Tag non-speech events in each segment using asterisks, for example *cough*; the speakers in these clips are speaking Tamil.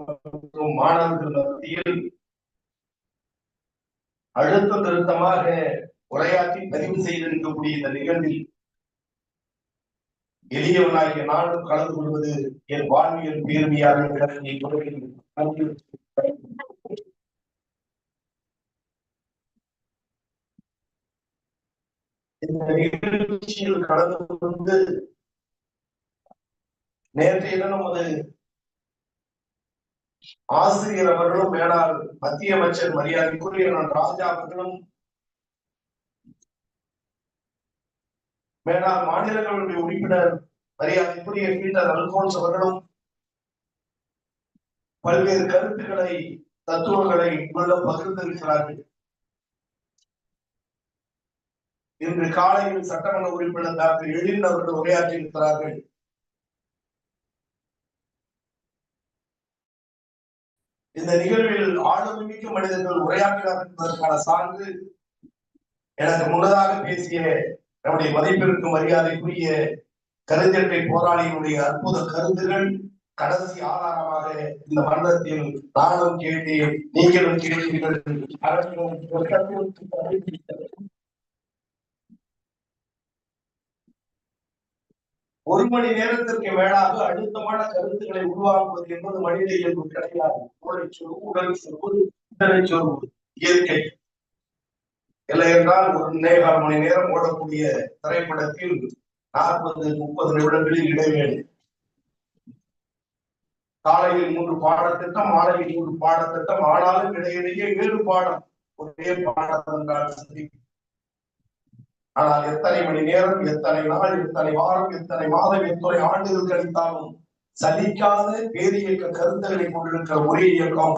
மற்றும் மாணவர்கள் மத்தியில் அழுத்த திருத்தமாக உரையாற்றி பதிவு செய்திருக்கக்கூடிய இந்த நிகழ்வில் எளியவனாகிய நானும் கலந்து கொள்வது என் வாழ்வியல் பேர்மையாக இந்த நிகழ்ச்சியில் கலந்து கொண்டு நேற்றைய நமது ஆசிரியர் அவர்களும் மேலாள் மத்திய அமைச்சர் மரியாதைக்குரிய நான் ராஜா அவர்களும் மேலாள் மாநிலங்களுடைய உறுப்பினர் மரியாதைக்குரிய பீட்டர் அல்போன்ஸ் அவர்களும் பல்வேறு கருத்துக்களை தத்துவங்களை உள்ள பகிர்ந்திருக்கிறார்கள். இன்று காலையில் சட்டமன்ற உறுப்பினர் டாக்டர் எழில் அவர்கள் உரையாற்றியிருக்கிறார்கள். இந்த நிகழ்வில் ஆளுமிக்க மனிதர்கள் உரையாற்றினார் என்பதற்கான சான்று எனக்கு முன்னதாக பேசிய நம்முடைய மதிப்பிற்கு மரியாதைக்குரிய கருஞ்சட்டை போராளியினுடைய அற்புத கருத்துகள் கடைசி ஆதாரமாக இந்த மரணத்தில் நானும் கேட்டேன் நீங்களும் கேட்டீர்கள். ஒரு மணி நேரத்திற்கு மேலாக அழுத்தமான கருத்துக்களை உருவாக்குவது என்பது மனித இயல்பு கிடையாது. மூளை சொல்வது உடல் சொல்வது இதனை சொல்வது இயற்கை. இல்லை என்றால் ஒரு நேகால் மணி நேரம் ஓடக்கூடிய திரைப்படத்தில் நாற்பது முப்பது நிமிடங்களில் இடைவேளை. காலையில் மூன்று பாடத்திட்டம் மாலையில் மூன்று பாடத்திட்டம் ஆனாலும் இடையிடையே ஏழு பாடம். ஒரே பாடம் என்றால் சரி ஆனால் எத்தனை மணி நேரம் எத்தனை நாள் எத்தனை வாரம் எத்தனை மாதம் எத்தனை ஆண்டுகள் கழித்தாலும் சலிக்காத பேரியக்க கருத்துக்களை கொண்டிருக்கிற ஒரே இயக்கம்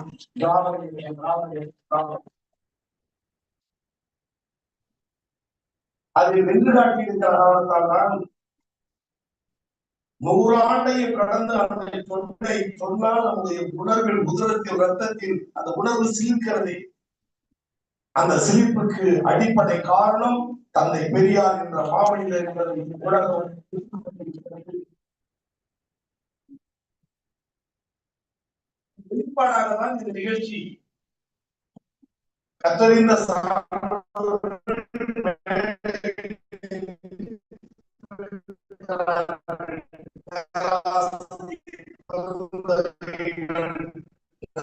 திராவிட வென்று காட்டியிருக்கிற காரணத்தால் தான் நூறாண்டையும் கடந்து அந்த சொல்லை சொன்னால் நம்முடைய உணர்வில் உதரத்தில் ரத்தத்தில் அந்த உணர்வு சிலிக்கிறது அந்த சிலிப்புக்கு அடிப்படை காரணம் தந்தை பெரியார் என்ற மாமனிதர் என்பதை உலகம். வெளிப்பாடாகத்தான் இந்த நிகழ்ச்சி. கத்தறிந்த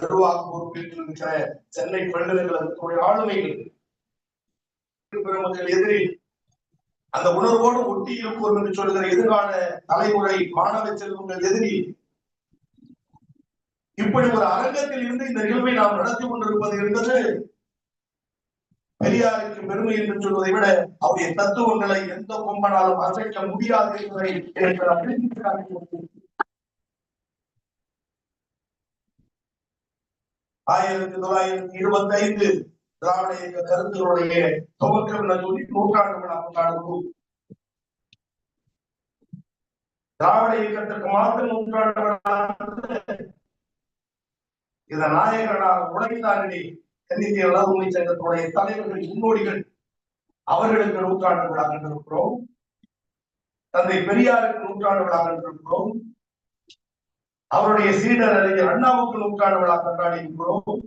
நிர்வாக பொறுப்பில் இருக்கிற சென்னை பல்கலைக்கழகத்துடைய ஆளுமைகள். அவர்கள் எதிரில் அந்த உணர்வோடு ஒட்டி இருக்கும் என்று சொல்கிற எதிர்கால தலைமுறை மாணவ செல்வங்கள் எதிரில் இப்படி ஒரு அரங்கத்தில் இருந்து இந்த நிகழ்வை நாம் நடத்தி கொண்டிருப்பது என்பது பெரியாருக்கு பெருமை என்று சொல்வதை விட அவருடைய தத்துவங்களை எந்த கொம்பனாலும் அசைக்க முடியாது என்பதை ஆயிரத்தி தொள்ளாயிரத்தி இருபத்தி ஐந்து திராவிட இயக்க கருத்துகளுடைய துவக்கம் சொல்லி நூற்றாண்டு விழா கொண்டாடுவோம். திராவிட இயக்கத்திற்கு மாற்று நூற்றாண்டு விழா இத நாயகனாக உழைத்தாரடி தென்னிந்திய உணர்வுமை சங்கத்துடைய தலைவர்கள் முன்னோடிகள். அவர்களுக்கு நூற்றாண்டு விழா கண்டிருக்கிறோம். தந்தை பெரியாருக்கு நூற்றாண்டு விழா கண்டிருக்கிறோம். அவருடைய சீடர் அறிஞர் அண்ணாவுக்கு நூற்றாண்டு விழா கொண்டாடி இருக்கிறோம்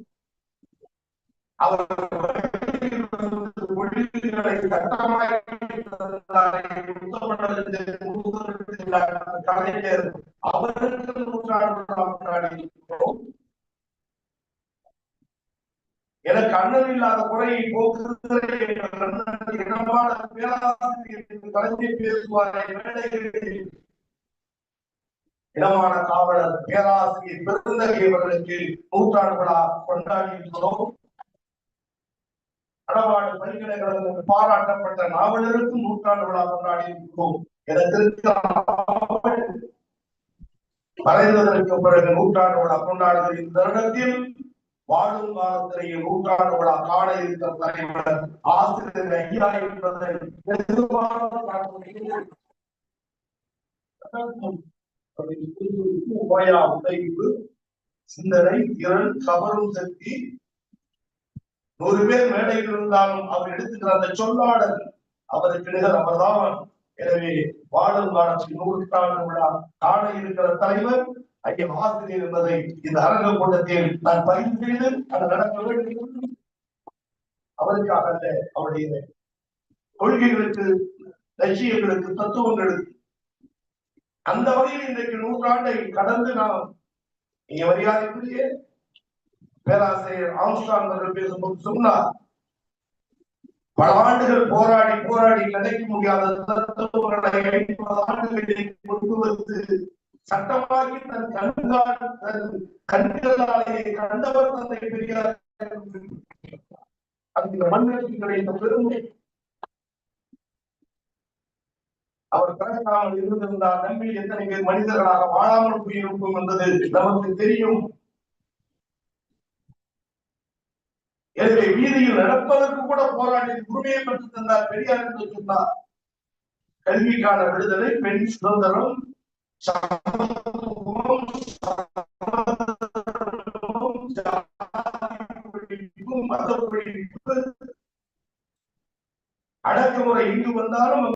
அவர் மொழிகளை சட்டமாய் கலைஞர் அவருக்கு நூற்றாண்டு விழா கொண்டாடி இருக்கிறோம் எனக்கு அண்ணன் இல்லாத குறையை போக்குகிற இனமான பேசுவார் மேடைகளில் இனமான காவலர் பேராசிரியர் பெருந்தகை அவர்களுக்கு நூற்றாண்டு விழா கொண்டாடி இருக்கிறோம் அளவாடு பல்கலைக்கழகம் பாராட்டப்பட்ட நாவலருக்கும் நூற்றாண்டு விழா கொண்டாடி இருக்கிறோம் மறைந்ததற்கு பிறகு நூற்றாண்டு விழா கொண்டாடுகிற இந்த இடத்தில் வாழும் காலத்திலேயே நூற்றாண்டு விழா காண இருக்கிற தலைவர் ஆசிரியர் ஐயா என்பதை சிந்தனை திறன் கவரும் சக்தி நூறு பேர் மேடையில் இருந்தாலும் அவர் எடுத்துக்கிற அந்த சொல்லாடல் அவருக்கு நிகர் அவர்தான் எனவே வாழும் காலத்தில் நூற்றாண்டு விழா காண இருக்கிற தலைவர் ஐயா ஆசிரியர் என்பதை இந்த அரங்க கூட்டத்தில் நான் பதிவு செய்து அது நடக்க வேண்டும். அவருக்காக அல்ல அவருடைய கொள்கைகளுக்கு லட்சியங்களுக்கு தத்துவங்களுக்கு. அந்த வகையில் இன்றைக்கு நூற்றாண்டை கடந்து நாம் இங்க மரியாதைக்குரிய பேராசிரியர் ஆம்ஸ்டாங் அவர்கள் பேசும்போது சொன்னார் பல ஆண்டுகள் போராடி போராடி கிடைக்க முடியாத தத்துவங்களை ஐம்பது கொண்டு வந்து சட்டமாகி தன் கண்கால் தன் கண்களாலேயே கண்டவர் தந்தை பெரியார் *laughs* அந்த மண்ணிற்கு கிடைத்த பெருமை. அவர் பிறக்காமல் இருந்திருந்தால் நம்பி எத்தனை பேர் மனிதர்களாக வாழாமல் போயிருக்கும் என்பது நமக்கு தெரியும். எனவே வீதியில் நடப்பதற்கு கூட போராடி உரிமையை பெற்று தந்தார் பெரியார் என்று சொன்னார். கல்விக்கான விடுதலை பெண் சுதந்திரம்